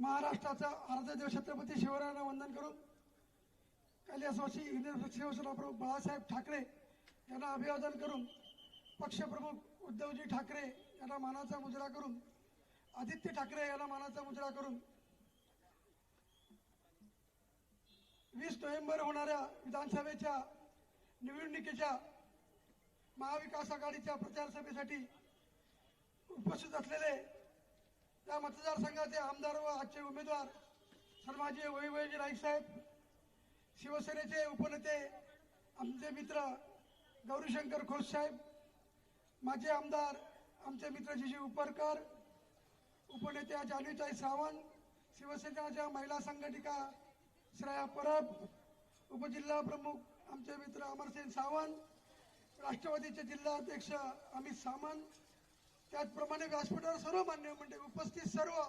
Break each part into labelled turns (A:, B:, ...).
A: महाराष्ट्राचा आराध्य छत्रपती शिवरायांना वंदन करून कैलासवासी हिंदू शिवसेना प्रमुख बाळासाहेब ठाकरे यांना अभिवादन करून पक्षप्रमुख उद्धवजी ठाकरे यांना मानाचा मुजरा करून आदित्य ठाकरे यांना मानाचा मुजरा करून वीस नोव्हेंबर होणाऱ्या विधानसभेच्या निवडणुकीच्या महाविकास आघाडीच्या प्रचार सभेसाठी उपस्थित असलेले त्या मतदारसंघाचे आमदार व आजचे उमेदवार सन्माननीय वैवयजी नाईक साहेब शिवसेनेचे उपनेते आमचे मित्र गौरीशंकर खोस साहेब माजी आमदार आमचे मित्र जिजी उपरकर उपनेत्या जान्हवीताई सावंत शिवसेनेच्या महिला संघटिका श्रेया परब उपजिल्हा प्रमुख आमचे मित्र अमरसेन सावंत राष्ट्रवादीचे जिल्हाध्यक्ष अमित सामंत त्याचप्रमाणे व्यासपीठावर सर्व मान्य म्हणजे उपस्थित सर्व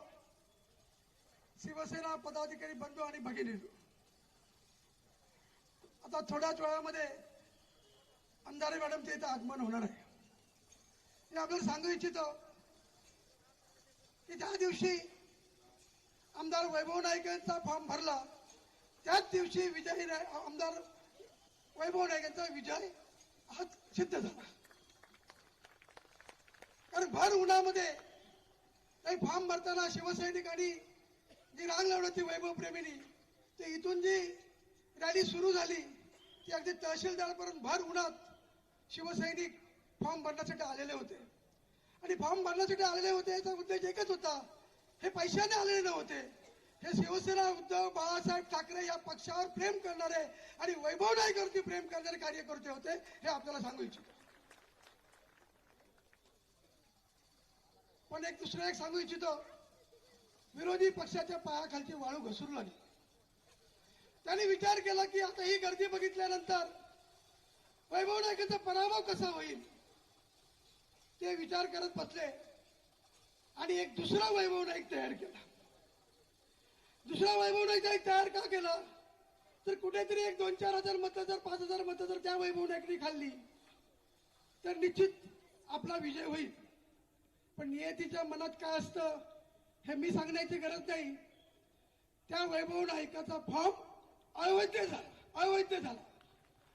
A: शिवसेना पदाधिकारी बंधू आणि भगिनी. आता थोड्याच वेळामध्ये अंधारे मॅडमचे इथं आगमन होणार आहे. मी आपल्याला सांगू इच्छितो की त्या दिवशी आमदार वैभव नाईक यांचा फॉर्म भरला त्याच दिवशी विजयी नाय- आमदार वैभव नाईक यांचा विजय हा सिद्ध झाला. कारण भर उन्हामध्ये काही फॉर्म भरताना शिवसैनिकांनी जी रांग लावली होती वैभवप्रेमीनी ते इथून जी रॅली सुरू झाली ती अगदी तहसीलदारपर्यंत भर उन्हात शिवसैनिक फॉर्म भरण्यासाठी आलेले होते. आणि फॉर्म भरण्यासाठी आलेले होते याचा उद्देश एकच होता हे पैशाने आलेले नव्हते. हे शिवसेना उद्धव बाळासाहेब ठाकरे या पक्षावर प्रेम करणारे आणि वैभव नाईकवरती प्रेम करणारे कार्यकर्ते होते हे आपल्याला सांगू इच्छितो. पण एक दुसरं एक सांगू इच्छितो. विरोधी पक्षाच्या पायाखालची वाळू घसरू लागली. त्यांनी विचार केला की आता ही गर्दी बघितल्यानंतर वैभव नायकाचा पराभव कसा होईल? ते विचार करत बसले. आणि एक दुसरा वैभव नाईक तयार केला. दुसरा वैभव नाईक नाईक तयार का केला? तर कुठेतरी एक दोन चार हजार मतं जर पाच हजार मतं जर त्या वैभव नाईकने खाल्ली तर निश्चित आपला विजय होईल. पण नियतीच्या मनात काय असतं हे मी सांगण्याची गरज नाही. त्या वैभव नायकाचा फॉर्म अवैध झाला अवैध झाला.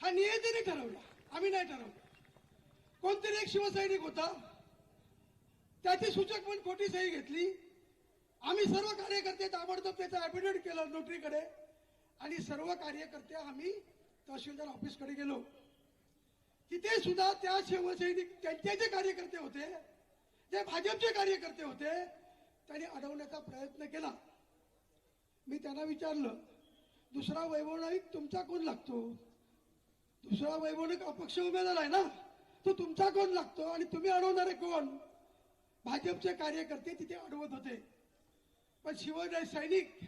A: हा नियतीने ठरवला आम्ही नाही ठरवलं. कोणतरी एक शिवसैनिक होता त्याची सूचक म्हणून खोटी सही घेतली. आम्ही सर्व कार्यकर्ते ताबडतोब त्याचं ऍफिडेव्हिट केलं नोटरीकडे आणि सर्व कार्यकर्ते आम्ही तहसीलदार ऑफिसकडे गेलो. तिथे सुद्धा त्या शिवसैनिक त्यांचे जे कार्यकर्ते होते जे भाजपचे कार्यकर्ते होते त्यांनी अडवण्याचा प्रयत्न केला. मी त्यांना विचारलं दुसरा वैभवनाईक तुमचा कोण लागतो? दुसरा वैभव अपक्ष उमेदवार आहे ना. तो तुमचा कोण लागतो आणि तुम्ही अडवणारे कोण? भाजपचे कार्यकर्ते तिथे अडवत होते. पण शिवजय सैनिक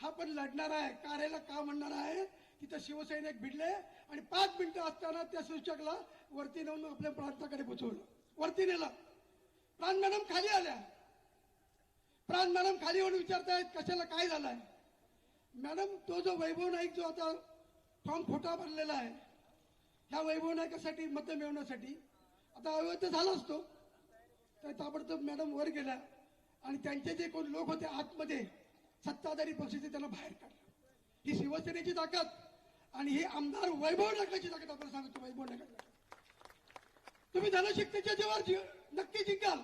A: हा पण लढणार आहे. कार्याला का म्हणणार आहे? तिथं शिवसैनिक भिडले आणि पाच मिनिटं असताना त्या सूचकला वरती नेऊन आपल्या प्रांताकडे पोचवलं. वरती नेलं. प्राण मॅडम खाली आल्या. प्राण मॅडम खाली येऊन विचारतायत कशाला काय झालंय? मॅडम तो जो वैभव नाईक जो आता फॉर्म खोटा भरलेला आहे ह्या वैभव नायकासाठी मतं मिळवण्यासाठी आता अवैध झाला असतो. तर ताबडतोब मॅडम वर गेल्या आणि त्यांचे जे कोण लोक होते आतमध्ये सत्ताधारी पक्षाचे त्यांना बाहेर काढलं. ही शिवसेनेची ताकद आणि ही आमदार वैभव नायकाची ताकद आपण सांगतो वैभव नायकाची तुम्ही धनशक्तीच्या जेव्हा नक्की जिंकाल.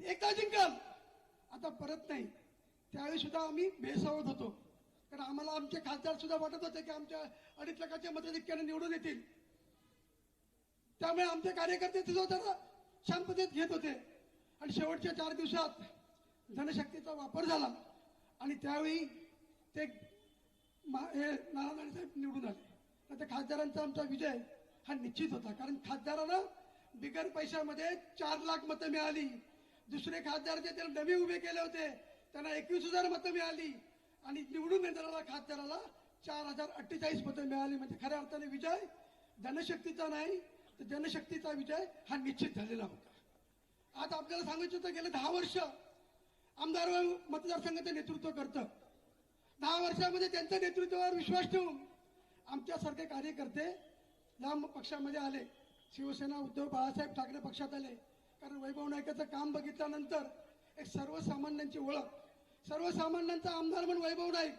A: एकदा जिंकाल. आता परत नाही. त्यावेळी सुद्धा आम्ही भेसावत होतो. कारण आम्हाला आमचे खासदार सुद्धा वाटत होते की आमच्या अडीच लाखाच्या मताधिक्याने निवडून येतील. त्यामुळे आमचे कार्यकर्ते सुद्धा शांततेत घेत होते. आणि शेवटच्या चार दिवसात धनशक्तीचा वापर झाला. आणि त्यावेळी ते हे नारायण साहेब निवडून आले. त्या खासदारांचा आमचा विजय हा निश्चित होता. कारण खासदाराला बिगर पैशामध्ये चार लाख मतं मिळाली. दुसरे खासदार जे त्याला नवे उभे केले होते त्यांना एकवीस हजार मतं मिळाली. आणि निवडून येणाऱ्या खासदाराला चार हजार अठ्ठेचाळीस मतं मिळाली. म्हणजे खऱ्या अर्थाने विजय जनशक्तीचा नाही तर जनशक्तीचा विजय हा निश्चित झालेला होता. आता आपल्याला सांगायचं होतं गेले दहा वर्ष आमदार मतदारसंघाचं नेतृत्व करतं. दहा वर्षामध्ये त्यांच्या नेतृत्वावर विश्वास ठेवून आमच्यासारखे कार्यकर्ते लांब पक्षामध्ये आले. शिवसेना उद्धव बाळासाहेब ठाकरे पक्षात आले. कारण वैभव नायकाचं काम बघितल्यानंतर एक सर्वसामान्यांची ओळख सर्वसामान्यांचा आमदार म्हणून वैभव नाईक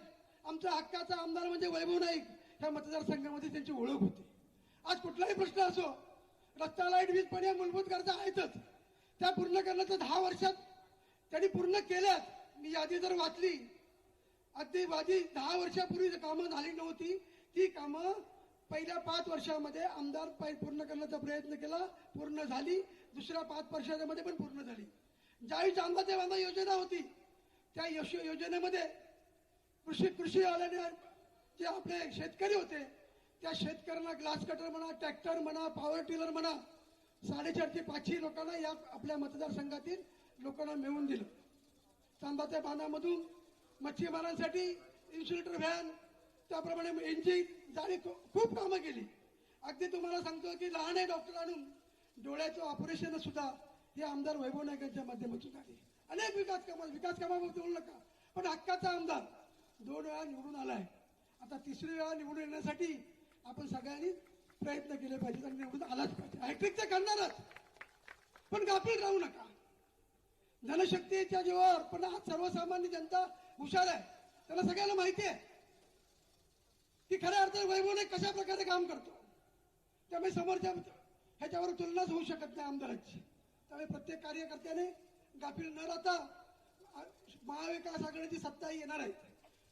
A: आमचा हक्काचा आमदार म्हणजे वैभव नाईक ह्या मतदारसंघामध्ये त्यांची ओळख होती. आज कुठलाही प्रश्न असो रस्ता लाइट वीज पाणी मूलभूत गरजा आहेतच. त्या पूर्ण करण्याचं दहा वर्षात त्यांनी पूर्ण केल्यात. मी यादी जर वाचली अगदी वादी दहा वर्षापूर्वी कामं झाली नव्हती ती कामं पहिल्या पाच वर्षामध्ये आमदार पूर्ण करण्याचा प्रयत्न केला पूर्ण झाली. दुसऱ्या पाच वर्षामध्ये पण पूर्ण झाली. ज्यावेळी चांदा बांधा योजना होती त्या यश योजनेमध्ये कृषी कृषी आल्याने जे आपले शेतकरी होते त्या शेतकऱ्यांना ग्लास कटर म्हणा ट्रॅक्टर म्हणा पॉवर टिलर म्हणा साडेचार ते पाचशे लोकांना या आपल्या मतदारसंघातील लोकांना मिळवून दिलं. चांदाच्या बांधामधून मच्छीमारांसाठी इन्सुलेटर व्हॅन त्याप्रमाणे यांची जाळी खूप कामं केली. अगदी तुम्हाला सांगतो की लहान आहे डॉक्टर आणून डोळ्याचं ऑपरेशन सुद्धा हे आमदार वैभव नायकांच्या माध्यमातून झाले. अनेक विकास कामा विकास कामाबद्दल बोलू नका पण हक्काचा आमदार दोन वेळा निवडून आलाय. आता तिसरी वेळा निवडून येण्यासाठी आपण सगळ्यांनी प्रयत्न केले पाहिजेत आणि निवडून आलाच पाहिजे. हॅट्रिक तर करणारच. पण गाफील राहू नका. धनशक्तीच्या जीवावर पण आज सर्वसामान्य जनता हुशार आहे. त्याला सगळ्यांना माहिती आहे. की खऱ्या अर्थाने वैभवने कशा प्रकारे काम करतो? त्यामुळे समोरच्या ह्याच्यावर तुलनाच होऊ शकत नाही आमदारांची. त्यामुळे प्रत्येक कार्यकर्त्याने गाफील न राहता महाविकास आघाडीची सत्ता येणार आहे.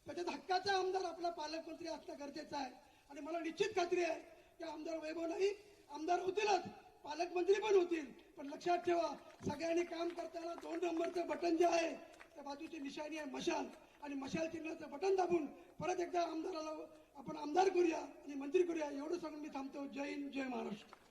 A: त्याच्यात हक्काचा आमदार आपला पालकमंत्री असणं गरजेचं आहे. आणि मला निश्चित खात्री आहे की आमदार वैभव नाही आमदार होतीलच पालकमंत्री पण होतील. पण लक्षात ठेवा सगळ्यांनी काम करताना दोन नंबरचं बटन जे आहे त्या बाजूची निशाणी आहे मशाल. आणि मशाल चिन्हाचं बटन दाबून परत एकदा आमदाराला आपण आमदार करूया आणि मंत्री करूया एवढं सांगून मी थांबतो. जय हिंद जय महाराष्ट्र.